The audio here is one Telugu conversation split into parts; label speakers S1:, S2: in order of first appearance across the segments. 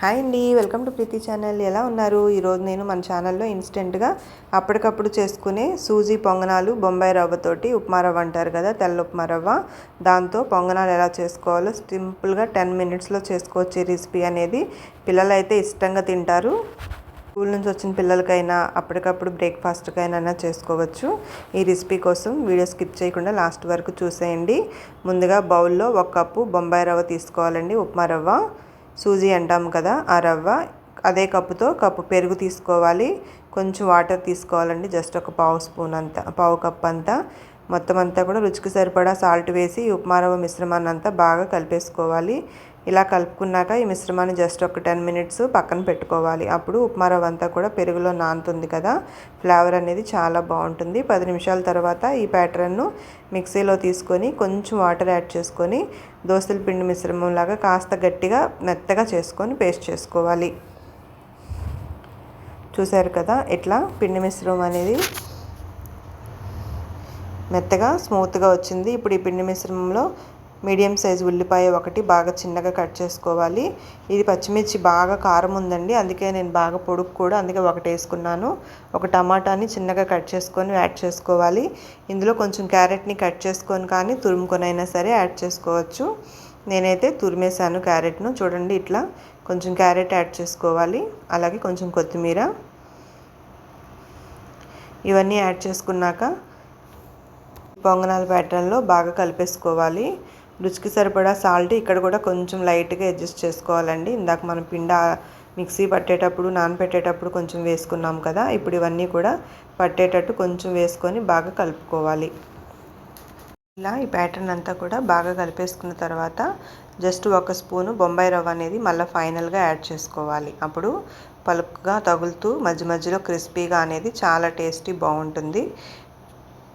S1: హాయ్ అండి వెల్కమ్ టు ప్రీతి ఛానల్. ఎలా ఉన్నారు? ఈరోజు నేను మన ఛానల్లో ఇన్స్టెంట్గా అప్పటికప్పుడు చేసుకునే సూజీ పొంగనాలు బొంబాయి రవ్వతోటి ఉప్మా రవ్వ అంటారు కదా తెల్ల ఉప్మా రవ్వ. దాంతో పొంగనాలు ఎలా చేసుకోవాలో సింపుల్గా టెన్ మినిట్స్లో చేసుకోవచ్చు ఈ రెసిపీ అనేది. పిల్లలు అయితే ఇష్టంగా తింటారు. స్కూల్ నుంచి వచ్చిన పిల్లలకైనా అప్పటికప్పుడు బ్రేక్ఫాస్ట్కైనా చేసుకోవచ్చు. ఈ రెసిపీ కోసం వీడియో స్కిప్ చేయకుండా లాస్ట్ వరకు చూసేయండి. ముందుగా బౌల్లో ఒక కప్పు బొంబాయి రవ్వ తీసుకోవాలండి ఉప్మా రవ్వ. సూజీ అంటాం కదా ఆ రవ్వ. అదే కప్పుతో కప్పు పెరుగు తీసుకోవాలి. కొంచెం వాటర్ తీసుకోవాలండి జస్ట్ ఒక పావు స్పూన్ అంతా పావు కప్ అంతా. మొత్తం అంతా కూడా రుచికి సరిపడా సాల్ట్ వేసి ఉప్మా రవ్వ మిశ్రమాన్ని అంతా బాగా కలిపేసుకోవాలి. ఇలా కలుపుకున్నాక ఈ మిశ్రమాన్ని జస్ట్ ఒక టెన్ మినిట్స్ పక్కన పెట్టుకోవాలి. అప్పుడు ఉప్మా రవ్వ అంతా కూడా పెరుగులో నానుతుంది కదా. ఫ్లేవర్ అనేది చాలా బాగుంటుంది. పది నిమిషాల తర్వాత ఈ ప్యాటర్న్ను మిక్సీలో తీసుకొని కొంచెం వాటర్ యాడ్ చేసుకొని దోశల పిండి మిశ్రమం లాగా కాస్త గట్టిగా మెత్తగా చేసుకొని పేస్ట్ చేసుకోవాలి. చూశారు కదా? ఇట్లా పిండి మిశ్రమం అనేది మెత్తగా స్మూత్గా వచ్చింది. ఇప్పుడు ఈ పిండి మిశ్రమంలో మీడియం సైజ్ ఉల్లిపాయ ఒకటి బాగా చిన్నగా కట్ చేసుకోవాలి. ఇది పచ్చిమిర్చి బాగా కారం ఉందండి. అందుకే నేను బాగా పొడుగు కూడా అందుకే ఒకటి వేసుకున్నాను. ఒక టమాటాని చిన్నగా కట్ చేసుకొని యాడ్ చేసుకోవాలి. ఇందులో కొంచెం క్యారెట్ని కట్ చేసుకొని కానీ తురుముకొనైనా సరే యాడ్ చేసుకోవచ్చు. నేనైతే తురిమేశాను క్యారెట్ను. చూడండి ఇట్లా కొంచెం క్యారెట్ యాడ్ చేసుకోవాలి. అలాగే కొంచెం కొత్తిమీర. ఇవన్నీ యాడ్ చేసుకున్నాక పొంగనాల ప్యాటర్న్లో బాగా కలిపేసుకోవాలి. రుచికి సరిపడా సాల్ట్ ఇక్కడ కూడా కొంచెం లైట్గా అడ్జస్ట్ చేసుకోవాలండి. ఇందాక మనం పిండ మిక్సీ పట్టేటప్పుడు నానపెట్టేటప్పుడు కొంచెం వేసుకున్నాం కదా ఇప్పుడు ఇవన్నీ కూడా పట్టేటట్టు కొంచెం వేసుకొని బాగా కలుపుకోవాలి. ఇలా ఈ ప్యాటర్న్ అంతా కూడా బాగా కలిపేసుకున్న తర్వాత జస్ట్ ఒక స్పూను బొంబాయి రవ్వ అనేది మళ్ళీ ఫైనల్గా యాడ్ చేసుకోవాలి. అప్పుడు పలుపుగా తగులుతూ మధ్య మధ్యలో క్రిస్పీగా అనేది చాలా టేస్టీ బాగుంటుంది.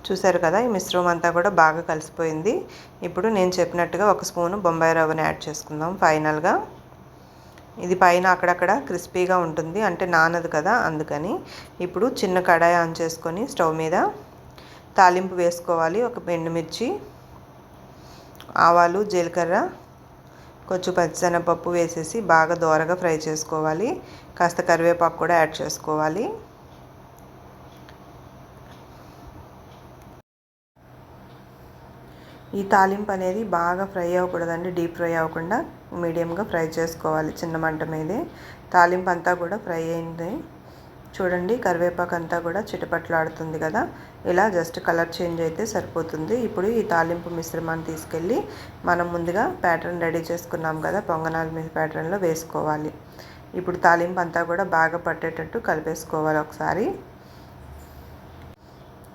S1: చూసారు కదా ఈ మిశ్రమం అంతా కూడా బాగా కలిసిపోయింది. ఇప్పుడు నేను చెప్పినట్టుగా ఒక స్పూను బొంబాయి రవ్వని యాడ్ చేసుకుందాం ఫైనల్గా. ఇది పైన అక్కడక్కడ క్రిస్పీగా ఉంటుంది అంటే నానదు కదా అందుకని. ఇప్పుడు చిన్న కడాయి ఆన్ చేసుకొని స్టవ్ మీద తాలింపు వేసుకోవాలి ఒక ఎండుమిర్చి ఆవాలు జీలకర్ర కొంచెం పచ్చిశనగపప్పు వేసేసి బాగా దోరగా ఫ్రై చేసుకోవాలి. కాస్త కరివేపాకు కూడా యాడ్ చేసుకోవాలి. ఈ తాలింపు అనేది బాగా ఫ్రై అవ్వకూడదండి డీప్ ఫ్రై అవ్వకుండా మీడియంగా ఫ్రై చేసుకోవాలి చిన్న మంట మీదే. తాలింపు అంతా కూడా ఫ్రై అయింది. చూడండి కరివేపాకు అంతా కూడా చిటపట్లాడుతుంది కదా. ఇలా జస్ట్ కలర్ చేంజ్ అయితే సరిపోతుంది. ఇప్పుడు ఈ తాలింపు మిశ్రమాన్ని తీసుకెళ్ళి మనం ముందుగా ప్యాటర్న్ రెడీ చేసుకున్నాం కదా పొంగనాల మీద ప్యాటర్న్లో వేసుకోవాలి. ఇప్పుడు తాలింపు అంతా కూడా బాగా పట్టేటట్టు కలిపేసుకోవాలి ఒకసారి.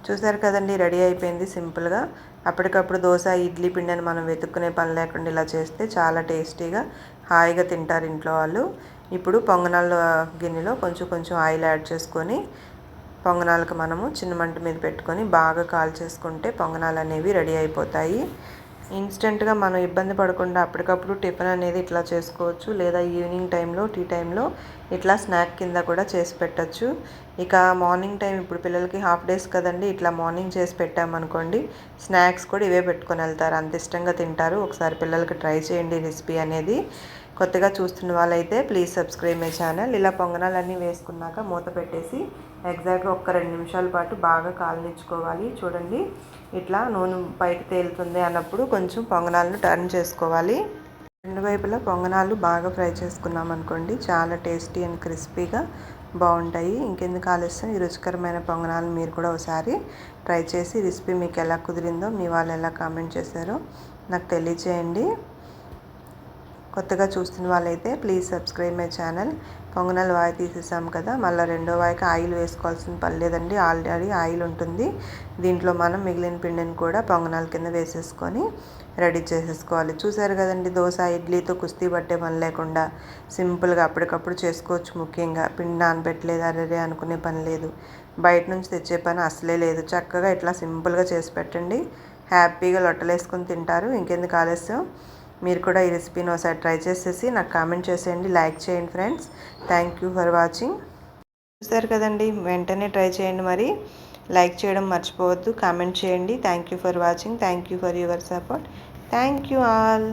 S1: చూసారు కదండి రెడీ అయిపోయింది సింపుల్గా. అప్పటికప్పుడు దోశ ఇడ్లీ పిండిని మనం వెతుక్కునే పని లేకుండా ఇలా చేస్తే చాలా టేస్టీగా హాయిగా తింటారు ఇంట్లో వాళ్ళు. ఇప్పుడు పొంగనాల గిన్నెలో కొంచెం కొంచెం ఆయిల్ యాడ్ చేసుకొని పొంగనాలకు మనము చిన్న మంట మీద పెట్టుకొని బాగా కాల్ చేసుకుంటే పొంగనాలు అనేవి రెడీ అయిపోతాయి. ఇన్స్టెంట్గా మనం ఇబ్బంది పడకుండా అప్పటికప్పుడు టిఫిన్ అనేది ఇట్లా చేసుకోవచ్చు లేదా ఈవినింగ్ టైంలో టీ టైంలో ఇట్లా స్నాక్ కింద కూడా చేసి పెట్టచ్చు. ఇక మార్నింగ్ టైం ఇప్పుడు పిల్లలకి హాఫ్ డేస్ కదండి ఇట్లా మార్నింగ్ చేసి పెట్టామనుకోండి స్నాక్స్ కూడా ఇవే పెట్టుకొని వెళ్తారు. అంత ఇష్టంగా తింటారు. ఒకసారి పిల్లలకి ట్రై చేయండి రెసిపీ అనేది. కొత్తగా చూస్తున్న వాళ్ళైతే ప్లీజ్ సబ్స్క్రైబ్ మై ఛానల్. ఇలా పొంగనాలన్నీ వేసుకున్నాక మూత పెట్టేసి ఎగ్జాక్ట్గా ఒక్క రెండు నిమిషాల పాటు బాగా కాలనిచ్చుకోవాలి చూడండి ఇట్లా నూనె బయట తేలుతుంది అన్నప్పుడు కొంచెం పొంగనాలను టర్న్ చేసుకోవాలి. రెండు వైపులా పొంగనాలు బాగా ఫ్రై చేసుకున్నాం అనుకోండి చాలా టేస్టీ అండ్ క్రిస్పీగా బాగుంటాయి. ఇంకెందుకు ఆలస్యం? ఈ రుచికరమైన పొంగనాలు మీరు కూడా ఒకసారి ట్రై చేసి రెసిపీ మీకు ఎలా కుదిరిందో మీ వాళ్ళు ఎలా కామెంట్ చేశారో నాకు తెలియచేయండి. కొత్తగా చూస్తున్న వాళ్ళైతే ప్లీజ్ సబ్స్క్రైబ్ మై ఛానల్ పొంగనాలు వాయి తీసేసాం కదా మళ్ళీ రెండో వాయికి ఆయిల్ వేసుకోవాల్సిన పని లేదండి. ఆల్రెడీ ఆయిల్ ఉంటుంది. దీంట్లో మనం మిగిలిన పిండిని కూడా పొంగనాల కింద వేసేసుకొని రెడీ చేసేసుకోవాలి. చూసారు కదండి దోశ ఇడ్లీతో కుస్తీ పట్టే పని లేకుండా సింపుల్గా అప్పటికప్పుడు చేసుకోవచ్చు ముఖ్యంగా. పిండి నానబెట్టలేదు అరే అనుకునే పని లేదు. బయట నుంచి తెచ్చే పని అసలే లేదు. చక్కగా ఇట్లా సింపుల్గా చేసి పెట్టండి. హ్యాపీగా లొట్టలేసుకొని తింటారు. ఇంకెందుకు ఆలస్యం? మీరు కూడా ఈ రెసిపీని ఒకసారి ట్రై చేసేసి నాకు కామెంట్ చేసేయండి లైక్ చేయండి friends. Thank you for watching చూస్తారు కదండి వెంటనే ట్రై చేయండి మరి. లైక్ చేయడం మర్చిపోవద్దు కామెంట్ చేయండి. Thank you for watching thank you for your support thank you all